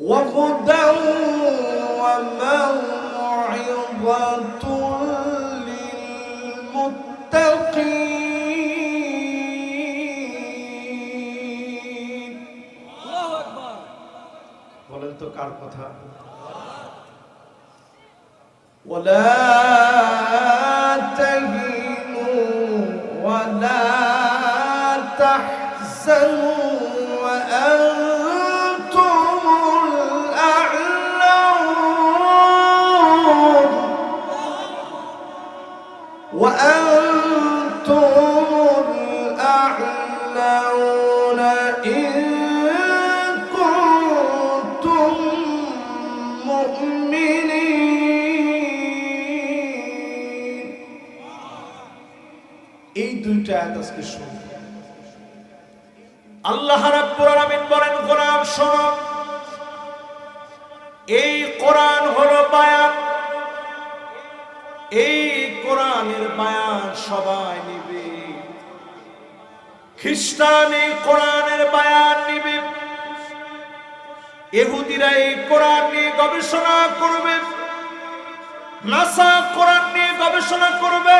وهدى وموعظة للمتقين বলেন তো কার কথা ولا تهنوا ولا تحزنوا وأنتم এই দুইটা আয়াত আজকে শুনুন। আল্লাহ রাব্বুল আলামিন বলেন কোরআন শোনো। এই কোরআন হলো বায়ান। এই কোরআনের বায়ান সবাই নিবে। খ্রিস্টান এই কোরআনের বায়ান নিবে। এহুদিরা এই কোরআন নিয়ে গবেষণা করবে। নাসা কোরআন নিয়ে গবেষণা করবে।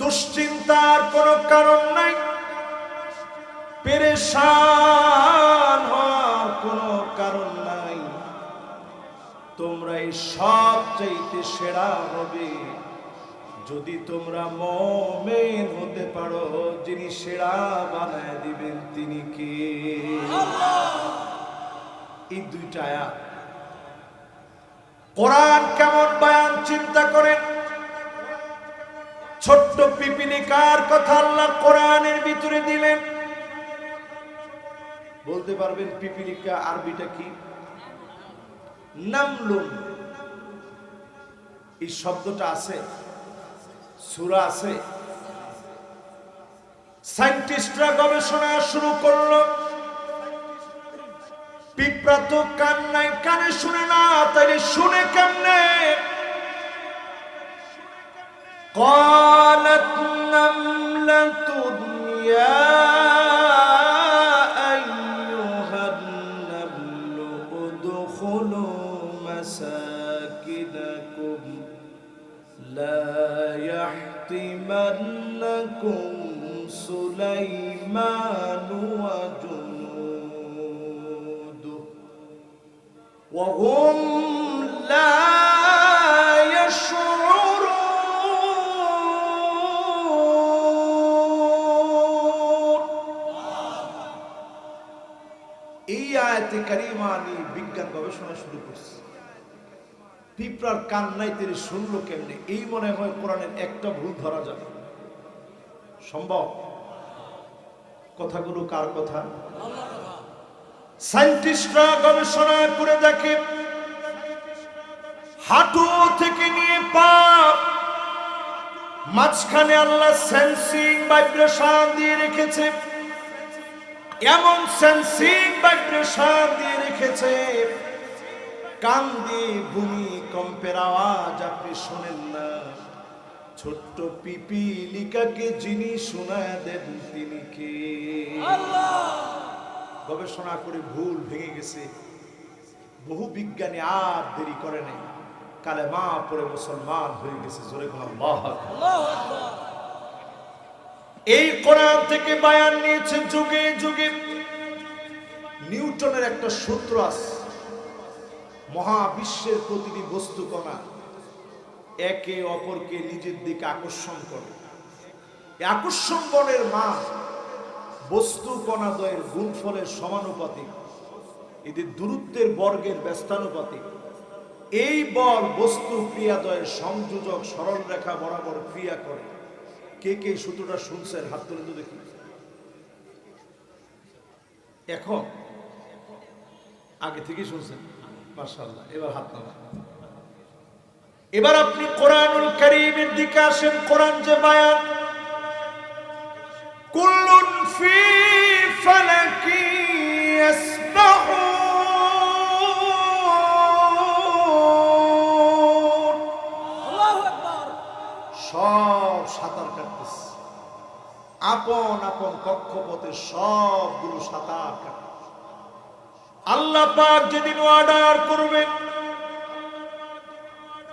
দুশ্চিন্তার কোনো কারণ নাই। পেরেশান হওয়ার কোনো কারণ নাই। তোমরা এই সব চাইতে সেরা হবে যদি তোমরা মমেন হতে পারো, যিনি সেরা বানায় দিবেন, তিনি কে? এই দুইটা কোরআন কেমন বায়ান চিন্তা করেন? ছোট্ট পিপিলিকার কথা আল্লাহ কোরআনের ভিতরে দিলেন। বলতে পারবেন পিপিলিকা আরবিটা কি? নামলুম। এই শব্দটা আছে, সুরা আছে। সায়েন্টিস্টরা গবেষণা শুরু করল। পিঁপড়া তো কান নাই, কানে শুনে না তাই শুনে কেমনে? قالت نملة يا أيها النمل ادخلوا مساكنكم لا يحطمنكم سليمان وجنوده وهم لا আয়াতে কারিমা নিয়ে বিজ্ঞান গবেষণা শুরু করছে। পিঁপড়ার নাই তিনি শুনলো কেমনে? এই মনে হয় কোরআনের একটা ভুল ধরা যাবে। সম্ভব? কথাগুলো কার কথা? সায়েন্টিস্টরা গবেষণা করে দেখে, হাঁটু থেকে নিয়ে পা মাঝখানে আল্লাহ সেন্সিং ভাইব্রেশন দিয়ে রেখেছে। এমন সেন্সিং ভাইব্রেশন দিয়ে রেখেছে। কান দিয়ে ভূমি কম্পের আওয়াজ আপনি শোনেন না। ছোট্ট পিপিলিকাকে যিনি শোনায় দেন তিনি কে? গবেষণা করে ভুল ভেঙে গেছে। বহু বিজ্ঞানী আর দেরি করে নাই। কালে মা পরে মুসলমান হয়ে গেছে, জোরে কোন আল্লাহ। এই কোরআন থেকে বায়ান নিয়েছে যুগে যুগে। নিউটনের একটা সূত্র আছে। মহাবিশ্বের প্রতিটি বস্তু কণা একে অপরকে নিজের দিকে আকর্ষণ করে। আকর্ষণ বলের মান বস্তু কণাদ্বয়ের গুণফলের সমানুপাতিক। এদের দূরত্বের বর্গের ব্যস্তানুপাতিক। এই বল বস্তু ক্রিয়াদ্বয়ের সংযোজক সরল রেখা বরাবর ক্রিয়া করে। কে কে সূত্রটা শুনছেন হাত তুলে তো দেখি। এখন আগে থেকেই শুনছেন। মার্শাল্লাহ এবার হাত নামা এবার আপনি কোরআনুল করিমের দিকে আসেন, কোরআন যে বায়ান, কুল্লুন ফি আপন আপন কক্ষপথে সবগুলো সাঁতার আল্লাহ পাক যেদিন অর্ডার করবেন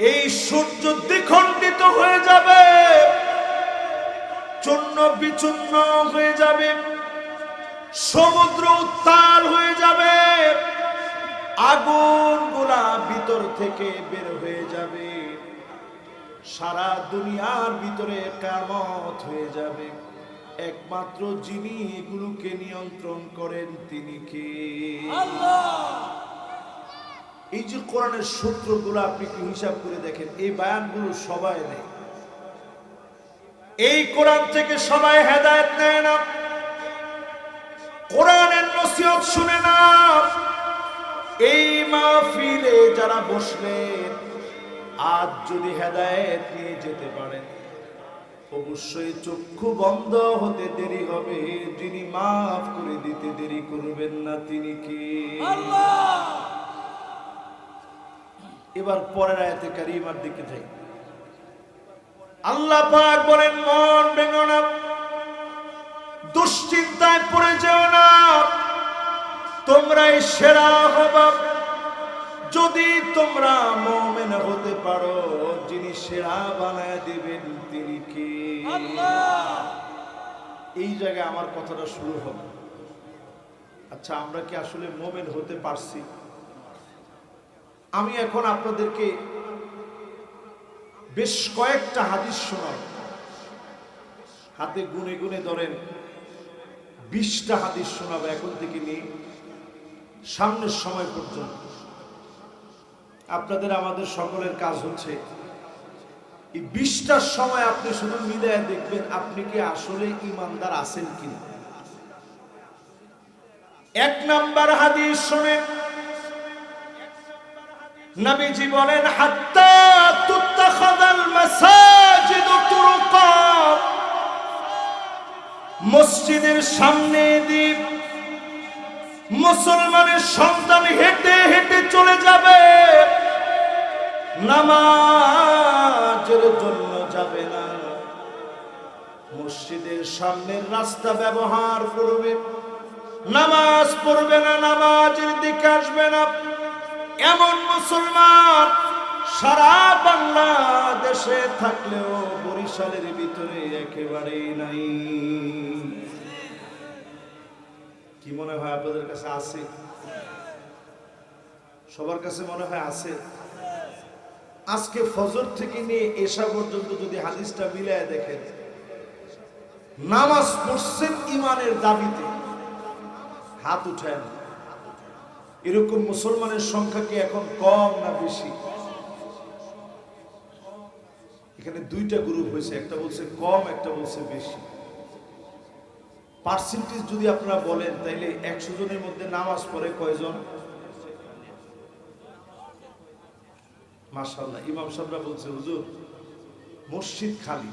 এই সূর্য দ্বিখণ্ডিত হয়ে যাবে, চূর্ণ বিচূর্ণ হয়ে যাবে, সমুদ্র উত্তাল হয়ে যাবে, আগুনগুলা ভিতর থেকে বের হয়ে যাবে, সারা দুনিয়ার ভিতরে কামত হয়ে যাবে। একমাত্র যিনি এগুলোকে নিয়ন্ত্রণ করেন তিনি কে? এই যে কোরআনের সূত্রগুলো আপনি কি হিসাব করে দেখেন এই বায়ানগুলো সবাই নেয়। এই কোরআন থেকে সবাই হেদায়েত নেয় না। কোরআনের নসিহত শুনে না। এই মাহফিলে যারা বসলেন আজ যদি হেদায়েত নিয়ে যেতে পারেন অবশ্যই চক্ষু বন্ধ হতে দেরি হবে। যিনি মাফ করে দিতে দেরি করবেন না তিনি কি? এবার পরের আয়াতে কারিমার দিকে যাই। আল্লাহ পাক বলেন মন ভেঙো না। দুশ্চিন্তায় পড়ে যেও না। তোমরাই সেরা হবা। যদি তোমরা মোমেন হতে পারো যিনি সেরা বানায় দিবেন তিনি কে? এই জায়গায় আমার কথাটা শুরু হবে। আচ্ছা আমরা কি আসলে মোমেন হতে পারছি? আমি এখন আপনাদেরকে বেশ কয়েকটা হাদিস শোনাব। হাতে গুনে গুনে ধরেন বিশটা হাদিস শোনাবো এখন থেকে নিয়ে সামনের সময় পর্যন্ত। আপনাদের আমাদের সকলের কাজ হচ্ছে এই বিশটার সময় আপনি শুধু মিলিয়ে দেখবেন, আপনি কি আসলে ইমানদার আছেন কিনা? এক নাম্বার হাদিস শোনেন, নবীজি বলেন, হাত্তা তুত্তাখাদাল মাসাজিদ তুরুকা মসজিদের সামনে দ্বীপ মুসলমানের সন্তান হেঁটে হেঁটে চলে যাবে। নামাজের জন্য যাবে না। মসজিদের সামনের রাস্তা ব্যবহার করবে। নামাজ পড়বে না, নামাজের দিকে আসবে না। এমন মুসলমান সারা বাংলাদেশে থাকলেও বরিশালের ভিতরে একেবারেই নাই। কি মনে হয় আপনাদের কাছে আছে? সবার কাছে মনে হয় আছে। আজকে ফজর থেকে নিয়ে এসা পর্যন্ত যদি হাদিসটা মিলায় দেখেন, নামাজ পড়ছেন ইমানের দাবিতে, হাত উঠায় না। এরকম মুসলমানের সংখ্যা কি এখন কম না বেশি? এখানে দুইটা গ্রুপ হয়েছে, একটা বলছে কম, একটা বলছে বেশি। পার্সেন্টেজ যদি আপনারা বলেন, তাইলে একশো জনের মধ্যে নামাজ পড়ে কয়জন? মাশাল্লাহ ইমাম সাহেবরা বলছে হুজুর মসজিদ খালি।